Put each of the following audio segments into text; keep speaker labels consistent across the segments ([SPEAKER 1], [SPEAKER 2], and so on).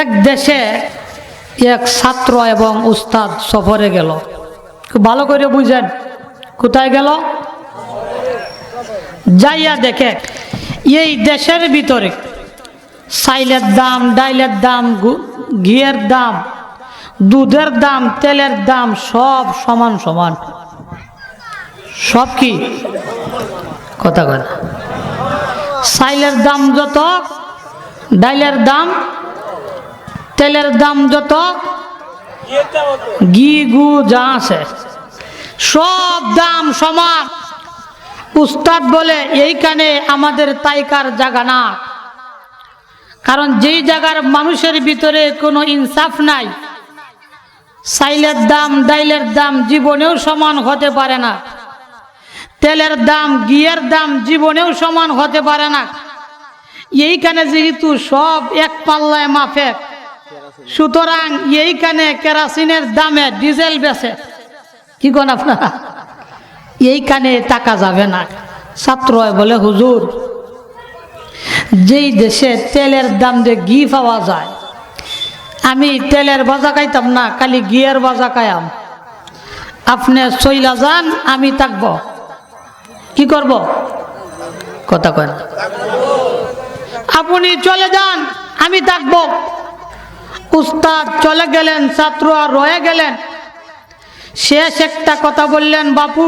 [SPEAKER 1] এক দেশে এক ছাত্র এবং উস্তাদ সফরে গেল। ভালো করে বুঝেন, কোথায় গেল? যাইয়া দেখে, এই দেশের ভিতরে সাইলের দাম, ডাইলের দাম ঘিয়ের দাম, দুধের দাম, তেলের দাম সব সমান সমান। সব কি? কথা কথা সাইলের দাম যত, ডাইলের দাম তেলের দাম যত, ঘি গু যা আছে, সব দাম সমান। উস্তাদ বলে, এইখানে আমাদের তাইকার জায়গা না। কারণ যেই জায়গার মানুষের ভিতরে কোনো ইনসাফ নাই সাইলের দাম, ডাইলের দাম জীবনেও সমান হতে পারে না। তেলের দাম গিয়ের দাম জীবনেও সমান হতে পারে না। এইখানে যেহেতু সব এক পাল্লায় মাফেক সুতরাং এইখানে কেরাসিনের দামে ডিজেল বেছে কি কোন আপনারা? এইখানে টাকা যাবে না। ছাত্র বলে, হুজুর, যেই দেশে তেলের দাম দিয়ে ঘি পাওয়া যায়, আমি তেলের বাজা খাইতাম না, খালি ঘিয়ের বাজা খাইয়াম। আপনি চইলা যান, আমি থাকব। কি করব? কথা কন আপনি চলে যান, আমি থাকব। উস্তাদ চলে গেলেন, ছাত্র আর রয়ে গেলেন। শেষ একটা কথা বললেন, বাপু,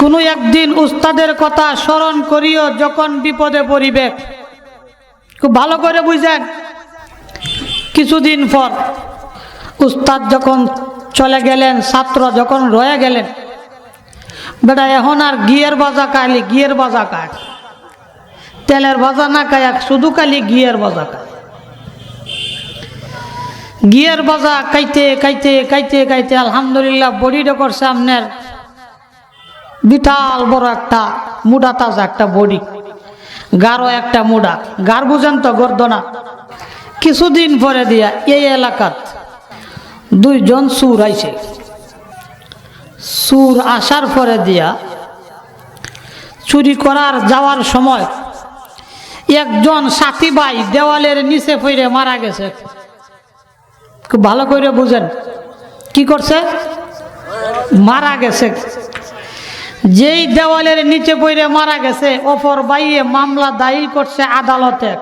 [SPEAKER 1] কোনো একদিন উস্তাদের কথা স্মরণ করিও যখন বিপদে পড়িবে। খুব ভালো করে বুঝেন। কিছুদিন পর উস্তাদ যখন চলে গেলেন, ছাত্র যখন রয়ে গেলেন, বেটা, এখন আর গিয়ের বাজা খাইলি গিয়ের বাজা খায় তেলের বাজা না খায় শুধু খালি গিয়ের বাজা খায় গিয়ের বাজা কাইতে কাইতে কাইতে কাইতে, আলহামদুলিল্লাহ বডিটা করছে আপনার বিশাল বড় একটা মুডা, তাজা একটা বডি। গাঢ় একটা মুডা। গার বুঝেন তো গর্দনা। কিছুদিন পরে দিয়া এই এলাকাত দুইজন সুর আইছে। সুর আসার পরে দিয়া চুরি করার যাওয়ার সময় একজন সাথী ভাই দেওয়ালের নিচে ফিরে মারা গেছে। ভালো করে বুঝেন। কি করছে? মারা গেছে। যেই দেওয়ালের নিচে পড়ে মারা গেছে, অপর বাইয়ে মামলা দায়ী করছে আদালতে।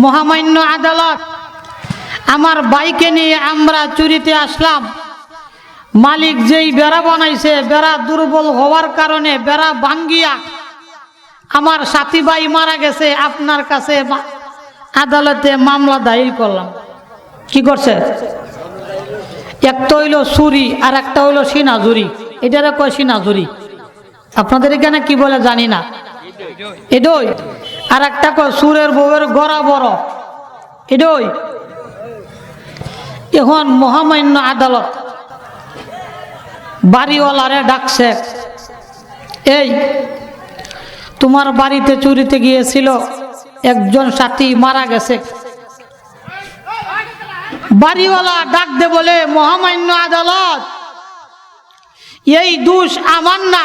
[SPEAKER 1] মহামান্য আদালত, আমার বাইকে নিয়ে আমরা চুরিতে আসলাম। মালিক যেই বেড়া বানাইছে, বেড়া দুর্বল হওয়ার কারণে বেড়া ভাঙ্গিয়া আমার সাথী ভাই মারা গেছে। আপনার কাছে আদালতে মামলা দায়ী করলাম। কি করছে? একটা হইল সুরি আর একটা হইল সিনাজুরি। এটারে কয় সিনাজুরি? আপনাদের এখানে কি বলে জানি না। এডই। আর একটা কয় সুরের বউয়ের গড়া বড়। এডই। এখন মহামান্য আদালত বাড়িওয়ালারে ডাকছে, এই, তোমার বাড়িতে চুরিতে গিয়েছিল একজন সাথী মারা গেছে। বাড়িওয়ালা ডাক দে বলে, মহামান্য আদালত, এই দোষ আমার না।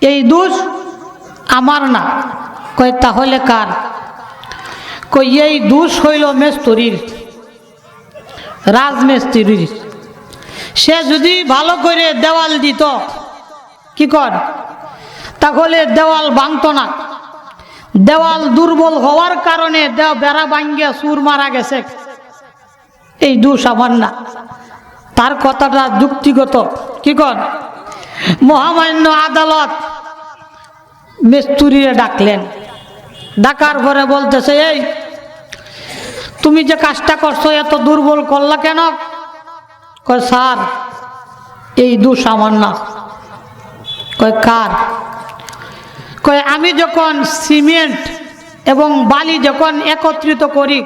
[SPEAKER 1] এই দোষ আমার না। কয়, তাহলে কার? কই এই দোষ হইল মেস্তরির, রাজমিস্ত্রির। সে যদি ভালো করে দেওয়াল দিত, কি কর? তাহলে দেওয়াল ভাঙত না। দেওয়াল দুর্বল হওয়ার কারণে দেও বেড়া ভাঙ্গিয়া সুর মারা গেছে। এই দোষ আমার না। তার কথাটা যুক্তিগত। কি কর? মহামান্য আদালত মিস্তুরিরে ডাকলেন। ডাকার পরে বলতেছে, এই, তুমি যে কাজটা করছ এত দুর্বল করলা কেন? কয়, স্যার, এই দোষ আমার না। কয়, কার? কয়, আমি যখন সিমেন্ট এবং বালি যখন একত্রিত করি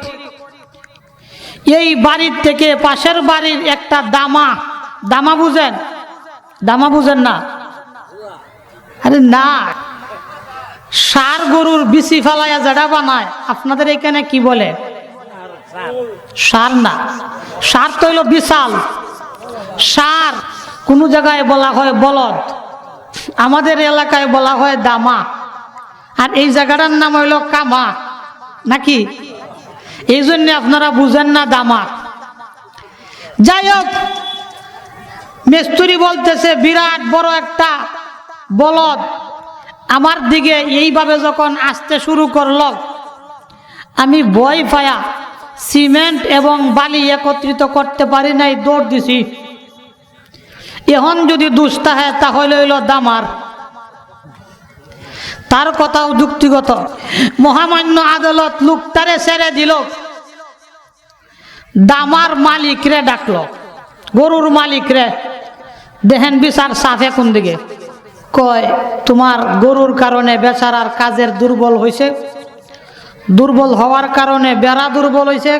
[SPEAKER 1] এই বাড়ির থেকে পাশের বাড়ির একটা দামা। দামা বুঝেন? দামা বুঝেন না? আরে না। সার গরুর বিচি ফেলাইয়া জেডা বানায়, আপনাদের এখানে কি বলে? সার না। সার তো হইল বিশাল। সার কোনো জায়গায় বলা হয় বলদ, আমাদের এলাকায় বলা হয় দামা। আর এই জায়গাটার নাম হইল কামা। নাকি? এই জন্য আপনারা বুঝেন না দামাক যাই হোক, মিস্ত্রি বলতেছে, বিরাট বড় একটা বলদ আমার দিকে এইভাবে যখন আসতে শুরু করল, আমি ভয় পায়া সিমেন্ট এবং বালি একত্রিত করতে পারি নাই, দৌড় দিছি। এখন যদি দুষ্টা হয়, তাহলে হইল দামার তার কথাও যুক্তিগত। মহামান্য আদালত লুকটারে ছেড়ে দিল। দামার মালিকরে ডাকলো। গরুর মালিকরে। দেখেন বিচার সাফে কোন দিকে। কয়, তোমার গরুর কারণে বেচারার কাজের দুর্বল হয়েছে দুর্বল হওয়ার কারণে বেড়া দুর্বল হয়েছে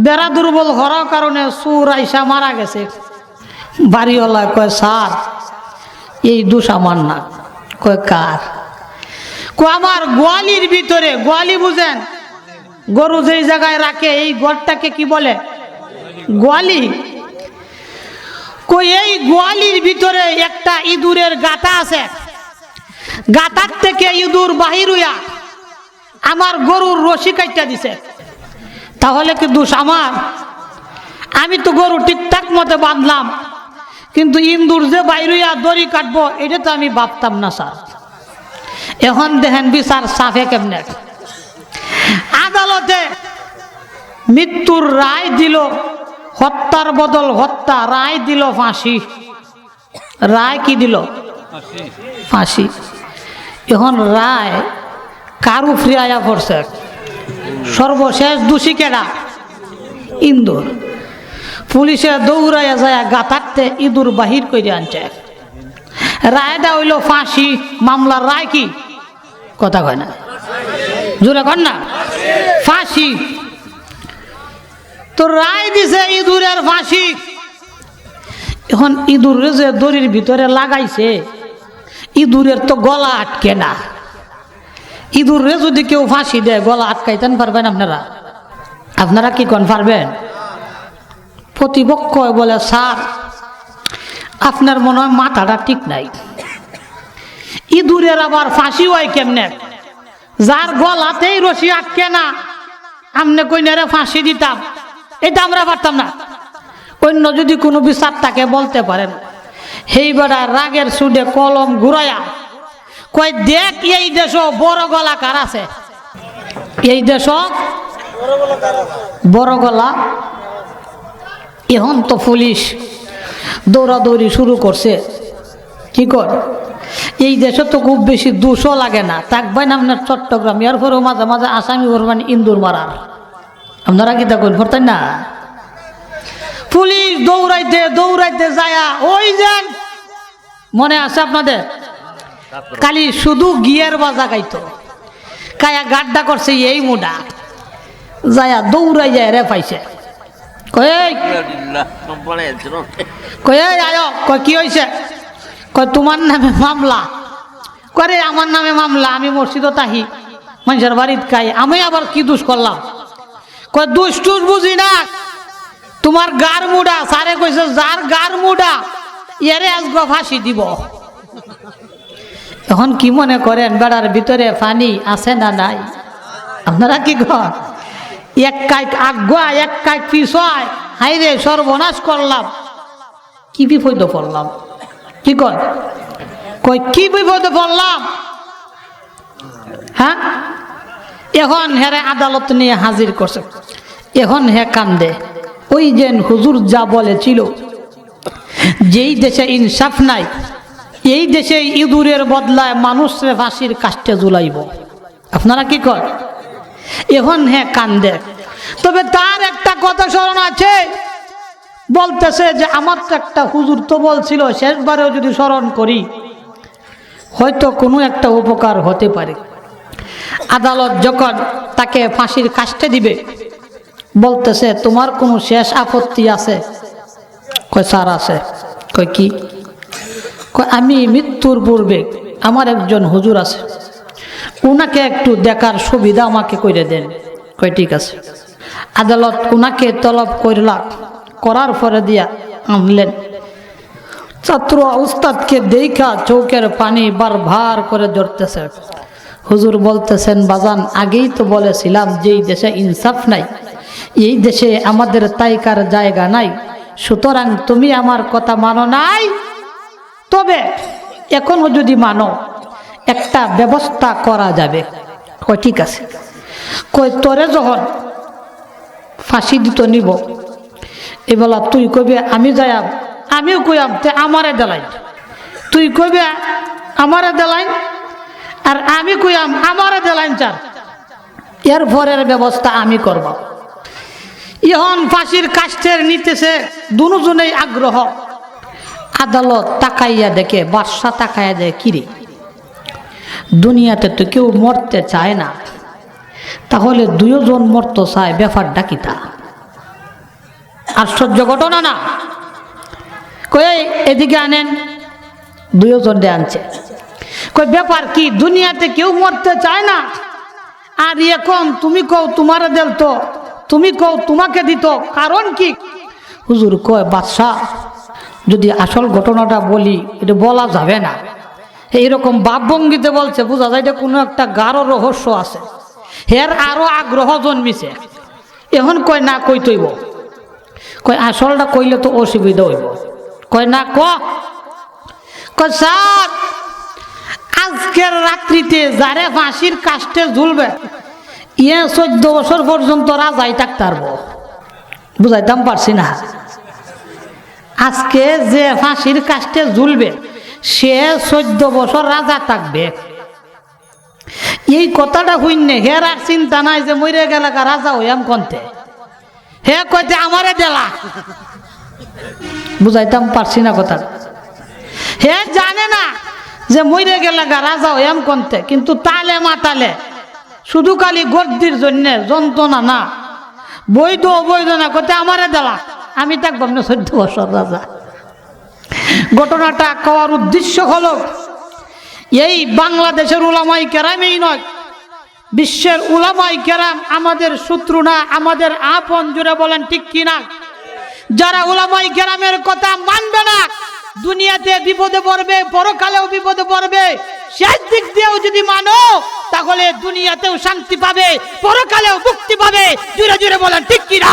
[SPEAKER 1] বেড়া দুর্বল হওয়ার কারণে সুর আইসা মারা গেছে। বাড়িওয়ালা কয়, স্যার, এই দোষ আমার না। কয়, কার? আমার গোয়ালির ভিতরে, গোয়ালি বুঝেন? গরু যেই জায়গায় রাখে, এই ঘরটাকে কি বলে? গোয়ালি। কই এই গোয়ালির ভিতরে একটা ইঁদুরের গাতা আছে। গাতার থেকে ইঁদুর বাহির হইয়া আমার গরুর রশি কাইটা দিছে। তাহলে কি দোষ আমার? আমি তো গরু ঠিকঠাক মতো বাঁধলাম, কিন্তু ইন্দুর যে বাইর দড়ি কাটবো, এটা তো আমি ভাবতাম না, স্যার। এখন দেখেন বিচার সাফে কেমনে? আদালতে মৃত্যুর রায় দিল, হত্যার বদল হত্যা, রায় দিল ফাঁসি। রায় কি দিল? ফাঁসি। এখন রায় কারু ফ্রিয়ায়া পড়ছে? সর্বশেষ দোষী কেডা? ইন্দুর। পুলিশে দৌড়াইয়া যায় গাতারতে ইঁদুর বাহির করে আনছে। রায়টা হইল ফাঁসি। মামলার রায় কি? কথা কয় না। জোরে কর না। ফাঁসি। তো রায় দিছে ইঁদুরের ফাঁসি। এখন ইঁদুরে যে দড়ির ভিতরে লাগাইছে, ইঁদুরের তো গলা আটকে না। ইঁদুরে যদি কেউ ফাঁসি দেয়, গলা আটকাইতেন পারবেন আপনারা? আপনারা কি কন পারবেন? প্রতিপক্ষ বলে, স্যার, আপনার মনে হয় মাথাটা ঠিক নাই। ইঁদুরের আবার ফাঁসি হয় কেমনে? যার গলাতেই রশি আটকে না, আমনে কইনারে ফাঁসি দিতাম। এটা আমরা পারতাম না। অন্য যদি কোনো বিচার তাকে বলতে পারেন সেই বেড়া রাগের সুডে কলম ঘুরাইয়া কই দেখ এই দেশ বড় গলা কার আছে? এই দেশ বড় গলা? এখন তো পুলিশ দৌড়াদৌড়ি শুরু করছে। কি কর? এই দেশে তো খুব বেশি দুশো লাগে না। থাকবেন আপনার চট্টগ্রাম এর পরেও মাঝে মাঝে আসামি করবেন ইন্দুর মারার। আপনারা কি দেখুন করতেন না? পুলিশ দৌড়াইতে দৌড়াইতে যায়া ওই যান মনে আছে আপনাদের? কালি শুধু গিয়ার বাজা গাইতো। কায়া গাড্ডা করছে এই মুডা। যায়া দৌড়াই যায় রে পাইছে। কয়ে এই আয় কয় কি হয়েছে কয়, তোমার নামে মামলা? করে আমার নামে মামলা, আমি মসজিদও তাহি, মানুষের বাড়িত খাই, আমি আবার কি দোষ করলাম? কয়, দোষ টুস বুঝি না। তোমার গার মুডা সারে কইছে, যার গার মুডা, এরে আজকে ফাঁসি দিব। এখন কি মনে করেন, বেড়ার ভিতরে পানি আছে না নাই? আপনারা কি কর এক কাইক আগুয়া এক কাইক পিছয় হাই রে সর্বনাশ করলাম। কি বিপদ পড়লাম? কি কর কই কি বিপদে পড়লাম? হ্যাঁ? এখন হেরে আদালত নিয়ে হাজির করছে। এখন হে কান্দে। ওই যে হুজুর যা বলেছিল, যেই দেশে ইনসাফ নাই, এই দেশে ইঁদুরের বদলায় মানুষরে ফাঁসির কাষ্টে জুলাইব আপনারা কি কর এখন হ্যাঁ কান্দে। তবে তার একটা কথা স্মরণ আছে। বলতেছে যে, আমার তো একটা হুজুর তো বলছিল, শেষবারেও যদি স্মরণ করি, হয়তো কোনো একটা উপকার হতে পারে। আদালত যখন তাকে ফাঁসির কাষ্টে দিবে, বলতেছে, তোমার কোনো শেষ আপত্তি আছে? কয়, স্যার, আছে। কয়, কি? কয়, আমি মৃত্যুর পূর্বে আমার একজন হুজুর আছে। উনাকে একটু দেখার সুবিধা আমাকে করে দেন। কয়, ঠিক আছে। আদালত উনাকে তলব করলাম করার পরে দিয়া আনলেন। ছাত্র উস্তাদকে দেখা চৌকের পানি বার ভার করে ধরতেছে হুজুর বলতেছেন, বাজান, আগেই তো বলেছিলাম যেই দেশে ইনসাফ নাই, এই দেশে আমাদের তাইকার জায়গা নাই। সুতরাং তুমি আমার কথা মানো নাই। তবে এখনও যদি মানো, একটা ব্যবস্থা করা যাবে। কয়, ঠিক আছে। কই তোরে যখন ফাঁসি দিত নিব এবেলা তুই কবি আমি যাইয়াম আমিও কইয়াম তে আমারে দেলাই। তুই কইবে, আমারে দেলাইন আর আমি কইয়াম আমারে দেলাইন চার। এর পরের ব্যবস্থা আমি করব। ইহন ফাঁসির কাষ্টের নিতেছে দুজনেই আগ্রহ। আদালত তাকাইয়া দেখে, বাদশা তাকাইয়া দেয় কিরে দুনিয়াতে তো কেউ মরতে চায় না। তাহলে দুজন মরতে চায়, ব্যাপারটা কিতা আশ্চর্য ঘটনা না। কই এদিকে আনেন। দুজন ডে আনছে। কই, ব্যাপার কি? দুনিয়াতে কেউ মরতে চায় না। আর এখন তুমি কও তোমারে তো, তুমি কও তোমাকে দিত, কারণ কি? হুজুর কয়, বাদশাহ, যদি আসল ঘটনাটা বলি, এটা বলা যাবে না। এইরকম ভাবভঙ্গিতে বলছে, বোঝা যায় এটা কোনো একটা গাঢ় রহস্য আছে। হের আরও আগ্রহ জন্মিছে। এখন কয়, না কই তৈব কয়, আসলটা কইলে তো অসুবিধা হইব। কয়, না, ক। স্যার, আজকের রাত্রিতে যারে ফাঁসির কাষ্টে ঝুলবে ইয়ে চোদ্দ বছর পর্যন্ত রাজাই থাকতে পারব বুঝাইতাম পারছি না। আজকে যে ফাঁসির কাষ্টে ঝুলবে, সে চোদ্দ বছর রাজা থাকবে। এই কথাটা হইনে হের আর চিন্তা নাই যে মরে গেলে রাজা হইয়াম কন্তে। হে কইতে আমারে দেলা। বুঝাইতাম পারছি না কথা হে জানে না যে মরে গেলে রাজা হইয়াম কন্তে, কিন্তু তালে মাতালে শুধু খালি গদ্দির জন্যে যন্ত্রণা না। বৈধ অবৈধ না করতে আমারে দেলা। আমি থাকবাম না চোদ্দ বছর রাজা। ঘটনাটা কওয়ার উদ্দেশ্য হলো, এই বাংলাদেশের উলামাই কেরামেই নয় বিশ্বের উলামাই কেরাম আমাদের শত্রু না, আমাদের আপন জুড়ে বলেন ঠিক কিনা? যারা উলামাই কেরামের কথা মানবে না, দুনিয়াতে বিপদে পড়বে, পরকালেও বিপদে পড়বে, শেষ দিক দিয়েও যদি মানো, তাহলে দুনিয়াতেও শান্তি পাবে, পরকালেও মুক্তি পাবে জুড়ে জুড়ে বলেন ঠিক কিনা?